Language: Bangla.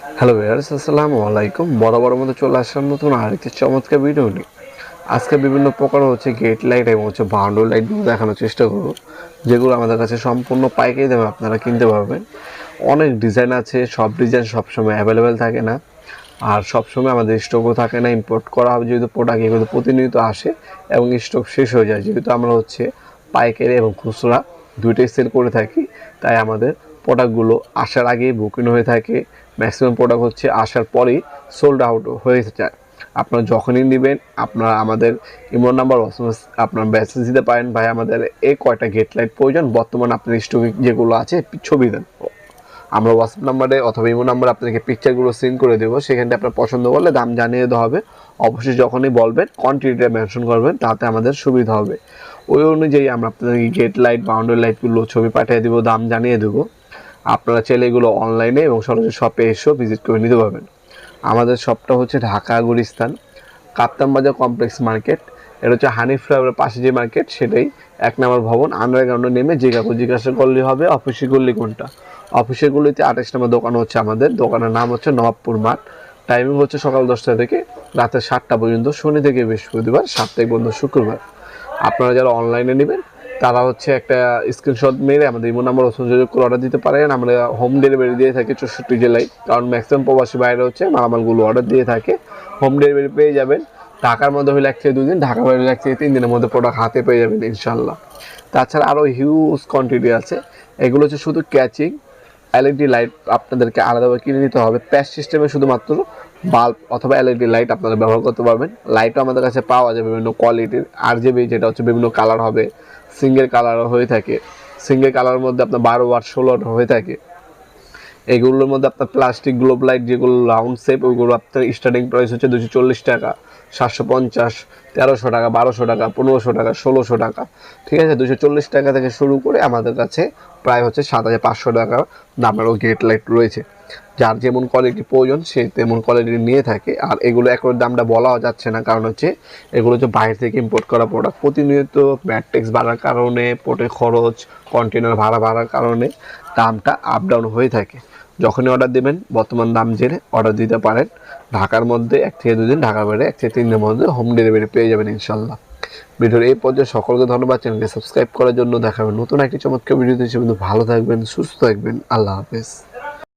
হ্যালো ভিউয়ার্স আসসালামু আলাইকুম বড় মতো চলে আসার নতুন আরেকটি চমৎকার ভিডিও নিয়ে। আজকে বিভিন্ন প্রকার হচ্ছে গেট লাইট এবং হচ্ছে বাউন্ডারি লাইটগুলো দেখানোর চেষ্টা করব, যেগুলো আমাদের কাছে সম্পূর্ণ পাইকারি দামে আপনারা কিনতে পারবেন। অনেক ডিজাইন আছে, সব ডিজাইন সবসময় অ্যাভেলেবেল থাকে না। আর সবসময় আমাদের স্টকও থাকে না ইম্পোর্ট করা হবে যেহেতু প্রোডাক্ট এগুলো প্রতিনিয়ত আসে এবং স্টক শেষ হয়ে যায়। যেহেতু আমরা হচ্ছে পাইকারি এবং খুচরা দুইটাই সেল করে থাকি, তাই আমাদের প্রোডাক্টগুলো আসার আগেই বুকিং হয়ে থাকে। ম্যাক্সিমাম প্রোডাক্ট হচ্ছে আসার পরেই সোল্ড আউট হয়ে যায় আপনারা যখনই নেবেন, আপনারা আমাদের ইমোর নাম্বার আপনার মেসেজ দিতে পারেন। ভাই, আমাদের এই কয়টা গেট লাইট প্রয়োজন? বর্তমানে আপনার স্টকে যেগুলো আছে, ছবি দেন। আমরা হোয়াটসঅ্যাপ নাম্বারে অথবা ইমো নাম্বারে আপনাকে পিকচারগুলো সেন্ড করে দেবো। সেখানটা আপনার পছন্দ করলে দাম জানিয়ে দেওয়া হবে। অবশ্যই যখনই বলবেন কোয়ান্টিটিটা মেনশন করবেন, তাতে আমাদের সুবিধা হবে। ওই অনুযায়ী আমরা আপনাদেরকে গেট লাইট বাউন্ডারি লাইটগুলো ছবি পাঠিয়ে দেবো, দাম জানিয়ে দেবো। আপনারা চাইলে এগুলো অনলাইনে এবং সরাসরি শপে এসেও ভিজিট করে নিতে পারবেন। আমাদের শপটা হচ্ছে ঢাকা গুলিস্তান কাপ্তান বাজার কমপ্লেক্স মার্কেট এটা হচ্ছে হানি ফ্লাইওভারের পাশে যে মার্কেট সেটাই এক নম্বর ভবন। আন্ডারগ্রাউন্ডে নেমে কাকু জিজ্ঞাসা করলে হবে অফিসে করলে কোনটা? অফিসের গুলিতে আঠাশ নম্বর দোকান হচ্ছে আমাদের। দোকানের নাম হচ্ছে নবাবপুর মাঠ। টাইমিং হচ্ছে সকাল দশটা থেকে রাতে সাতটা পর্যন্ত, শনি থেকে বৃহস্পতিবার সাত থেকে বন্ধ শুক্রবার। আপনারা যারা অনলাইনে নেবেন তারা হচ্ছে একটা স্ক্রিনশট মেরে আমাদের ইমো নাম্বার সংযোগ করে অর্ডার দিতে পারেন। আমরা হোম ডেলিভারি দিয়ে থাকি চৌষট্টি জেলায়। কারণ ম্যাক্সিমাম প্রবাসী বাইরে হচ্ছে মালামালগুলো অর্ডার দিয়ে থাকে। হোম ডেলিভারি পেয়ে যাবেন। ঢাকার মধ্যে হলে এক থেকে দুই দিন, ঢাকার বাইরে এক থেকে তিন দিনের মধ্যে প্রোডাক্ট হাতে পেয়ে যাবেন ইনশাল্লাহ তাছাড়া আরও হিউজ কোয়ান্টিটি আছে। এগুলো হচ্ছে শুধু ক্যাচিং এলইডি লাইট আপনাদেরকে আলাদাভাবে কিনে নিতে হবে। প্যাচ সিস্টেমে শুধুমাত্র বাল্ব অথবা এলইডি লাইট আপনারা ব্যবহার করতে পারবেন। লাইটও আমাদের কাছে পাওয়া যায় বিভিন্ন কোয়ালিটির আর যেটা হচ্ছে বিভিন্ন কালার হবে। সিঙ্গেল কালারও হয়ে থাকে। সিঙ্গেল কালারের মধ্যে আপনার বারো ওয়াট ষোলো হয়ে থাকে। এগুলোর মধ্যে আপনার প্লাস্টিক গ্লোব লাইট যেগুলো রাউন্ড শেপ ওইগুলো আপনার স্টার্টিং প্রাইস হচ্ছে দুশো চল্লিশ টাকা, সাতশো পঞ্চাশ, তেরোশো টাকা, বারোশো টাকা, পনেরোশো টাকা, ষোলোশো টাকা। ঠিক আছে? দুশো চল্লিশ টাকা থেকে শুরু করে আমাদের কাছে প্রায় হচ্ছে সাত হাজার পাঁচশো টাকা দামেরও গেট লাইট রয়েছে। যার যেমন কোয়ালিটি প্রয়োজন, সে তেমন কোয়ালিটি নিয়ে থাকে। আর এগুলো একর দামটা বলাও যাচ্ছে না, কারণ হচ্ছে এগুলো হচ্ছে বাইরে থেকে ইম্পোর্ট করা প্রোডাক্ট প্রতিনিয়ত ব্যাট ট্যাক্স বাড়ার কারণে পোর্টের খরচ কন্টেনার ভাড়া বাড়ার কারণে দামটা আপ ডাউন হয়ে থাকে। যখনই অর্ডার দেবেন, বর্তমান দাম জেনে অর্ডার দিতে পারেন। ঢাকার মধ্যে এক থেকে দুদিন ঢাকার বাইরে এক থেকে তিন দিনের মধ্যে হোম ডেলিভারি পেয়ে যাবেন ইনশাল্লাহ ভিডিওর এই পর্যায়ে সকলকে ধন্যবাদ। চ্যানেলকে সাবস্ক্রাইব করার জন্য দেখাবেন নতুন একটি চমৎকার ভিডিও হিসেবে ভালো থাকবেন, সুস্থ থাকবেন। আল্লাহ হাফেজ।